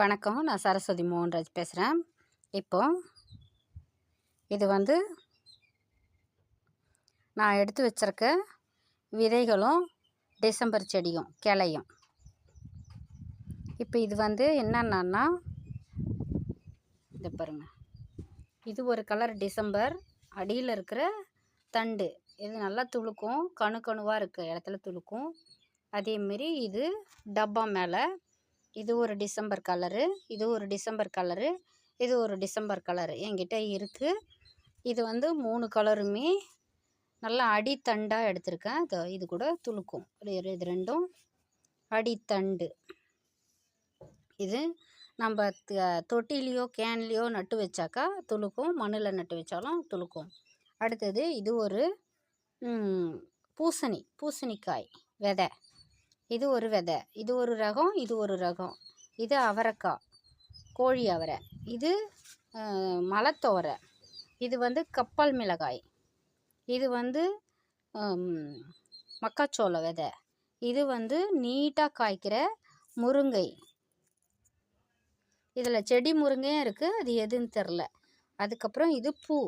வணக்கம். நான் சரஸ்வதி மோகன்ராஜ் பேசுகிறேன் இப்போ இது வந்து நான் எடுத்து வச்சிருக்க விதைகளும் டிசம்பர் செடியும் கிளையும். இப்போ இது வந்து என்னென்னா இது பாருங்கள் இது ஒரு கலர் டிசம்பர். அடியில் இருக்கிற தண்டு. இது நல்லா துளுக்கும். கணு கணுவாக இருக்க இடத்துல துளுக்கும். அதேமாரி இது டப்பா மேலே இது ஒரு டிசம்பர் கலரு இது ஒரு டிசம்பர் கலரு இது ஒரு டிசம்பர் கலரு என்கிட்ட இருக்குது இது வந்து மூணு கலருமே நல்லா அடித்தண்டாக எடுத்திருக்கேன். இது இது கூட துளுக்கும். இது ரெண்டும் அடித்தண்டு. இது நம்ம தொட்டிலையோ கேன்லேயோ நட்டு வச்சாக்கா துளுக்கும். மண்ணில் நட்டு வச்சாலும் துளுக்கும். அடுத்தது இது ஒரு பூசணி பூசணிக்காய் விதை. இது ஒரு விதை இது ஒரு ரகம் இது ஒரு ரகம். இது அவரைக்காய் கோழி அவரை. இது மலத்தோரை. இது வந்து கப்பல் மிளகாய். இது வந்து மக்காச்சோள விதை. இது வந்து நீட்டாக காய்க்கிற முருங்கை. இதில் செடி முருங்கையும் இருக்குது அது எதுன்னு தெரில. அதுக்கப்புறம் இது பூ.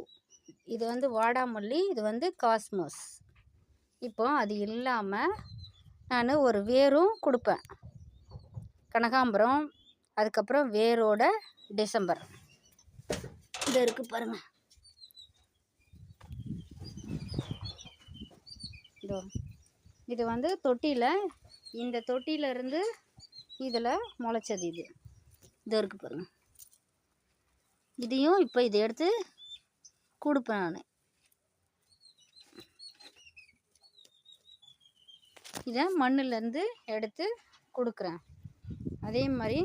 இது வந்து வாடாமல்லி இது வந்து காஸ்மோஸ். இப்போ அது இல்லாமல் நான் ஒரு வேரும் கொடுப்பேன். கனகாம்பரம் அதுக்கப்புறம் வேரோட டிசம்பர். இது இருக்கு பாருங்கள் இதோ இது வந்து தொட்டியில் இந்த தொட்டியிலருந்து இதில் முளைச்சது இது. இது இருக்கு பாருங்கள் இதையும் இப்போ இதை எடுத்து கொடுப்பேன் நான். இதை மண்ணுலேருந்து எடுத்து கொடுக்குறேன். அதே மாதிரி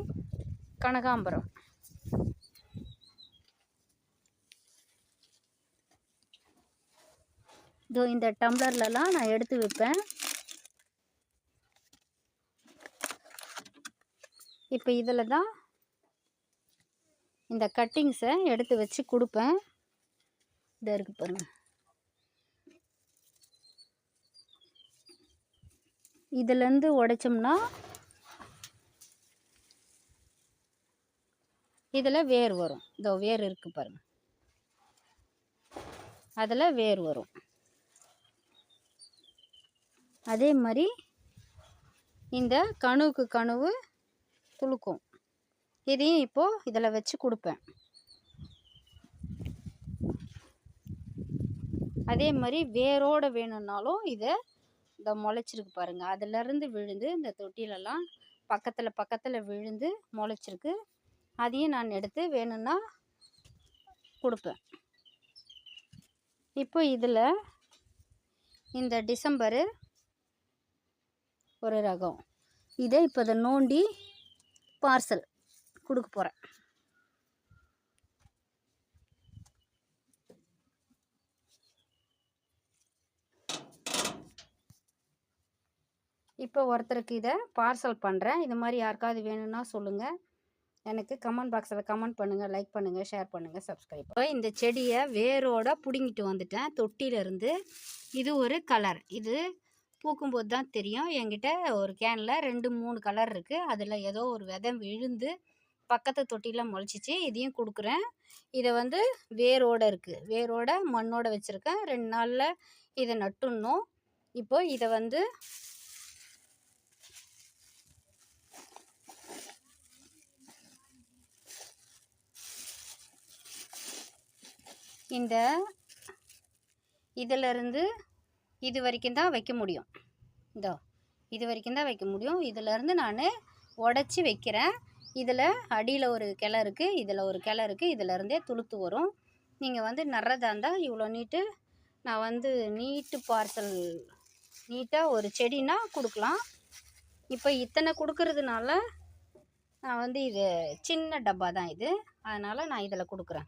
கனகாம்பரம். இதோ இந்த டம்ளர்லலாம் நான் எடுத்து வைப்பேன். இப்போ இதில் தான் இந்த கட்டிங்ஸை எடுத்து வச்சு கொடுப்பேன். இதை இருக்கு பாருங்கள் இதுலேருந்து உடைச்சோம்னா இதில் வேர் வரும். இதோ வேர் இருக்குது பாருங்கள் அதில் வேர் வரும். அதே மாதிரி இந்த கணுவுக்கு கணுவு துளுக்கும். இதையும் இப்போது இதில் வச்சு கொடுப்பேன். அதே மாதிரி வேரோடு வேணும்னாலும் இதை இந்த முளைச்சிருக்கு பாருங்கள் அதிலருந்து விழுந்து இந்த தொட்டிலெல்லாம் பக்கத்தில் பக்கத்தில் விழுந்து முளைச்சிருக்கு. அதையும் நான் எடுத்து வேணும்னா கொடுப்பேன். இப்போ இதில் இந்த டிசம்பரு ஒரு ரகம். இதை இப்போ இதை நோண்டி பார்சல் கொடுக்க போகிறேன் இப்போ ஒருத்தருக்கு இதை பார்சல் பண்ணுறேன் இது மாதிரி யாருக்காவது வேணும்னா சொல்லுங்கள் எனக்கு கமெண்ட் பாக்ஸில் கமெண்ட் பண்ணுங்கள் லைக் பண்ணுங்கள் ஷேர் பண்ணுங்கள் சப்ஸ்கிரைப் இப்போ இந்த செடியை வேரோட பிடுங்கிட்டு வந்துட்டேன். தொட்டியிலேருந்து இது ஒரு கலர். இது பூக்கும்போது தான் தெரியும். என்கிட்ட ஒரு கேனில் ரெண்டு மூணு கலர் இருக்குது அதில் ஏதோ ஒரு விதை விழுந்து பக்கத்து தொட்டியில் முளைச்சிச்சு. இதையும் கொடுக்குறேன். இதை வந்து வேரோட இருக்குது வேரோட மண்ணோட வச்சுருக்கேன். ரெண்டு நாளில் இதை நட்டுடணும். இப்போ இதை வந்து இந்த இதிலருந்து இது வரைக்கும் தான் வைக்க முடியும். இதோ இது வரைக்கும் தான் வைக்க முடியும். இதிலருந்து நான் உடச்சி வைக்கிறேன். இதில் அடியில் ஒரு கிளை இருக்குது இதில் ஒரு கிளை இருக்குது இதிலருந்தே துளுத்து வரும். நீங்கள் வந்து நடுறதா இருந்தால் இவ்வளோ நீட்டு. நான் வந்து நீட்டு பார்சல் நீட்டாக ஒரு செடினா கொடுக்கலாம். இப்போ இத்தனை கொடுக்கறதுனால நான் வந்து இது சின்ன டப்பா தான் இது. அதனால் நான் இதில் கொடுக்குறேன்.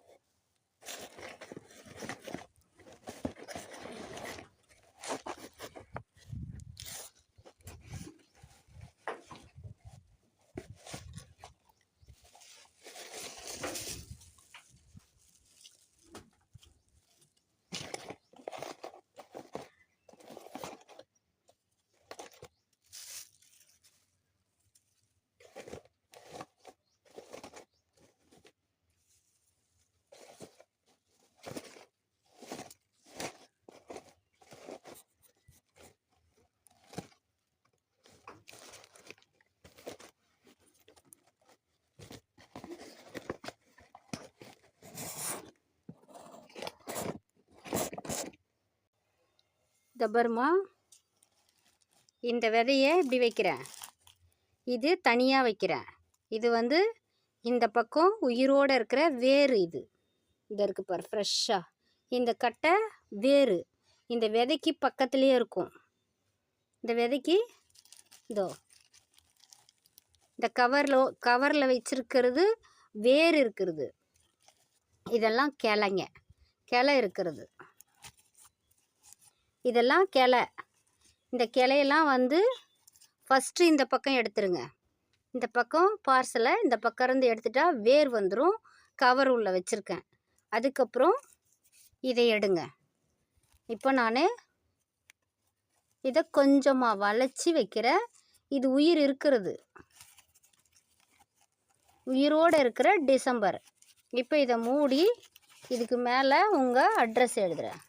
தபர்மா இந்த விதையை இப்படி வைக்கிறேன். இது தனியாக வைக்கிறேன். இது வந்து இந்த பக்கம் உயிரோடு இருக்கிற வேர் இது. இந்த இருக்கு பாரு ஃப்ரெஷ்ஷாக இந்த கட்டை வேர் இந்த விதைக்கு பக்கத்துலேயே இருக்கும். இந்த விதைக்கு இதோ. இந்த கவரில் கவரில் வச்சிருக்கிறது வேர் இருக்கிறது. இதெல்லாம் கிளைங்க. கிளை இருக்கிறது. இதெல்லாம் கிளை. இந்த கிளையெல்லாம் வந்து ஃபஸ்ட்டு இந்த பக்கம் எடுத்துருங்க. இந்த பக்கம் பார்சலை இந்த பக்கம் இருந்து எடுத்துட்டா வேர் வந்துடும் கவர் உள்ள வச்சுருக்கேன். அதுக்கப்புறம் இதை எடுங்க. இப்போ நான் இதை கொஞ்சமாக வளைச்சி வைக்கிறேன் இது உயிர் இருக்கிறது. உயிரோடு இருக்கிற டிசம்பர். இப்போ இதை மூடி இதுக்கு மேலே உங்கள் அட்ரஸ் எழுதுகிறேன்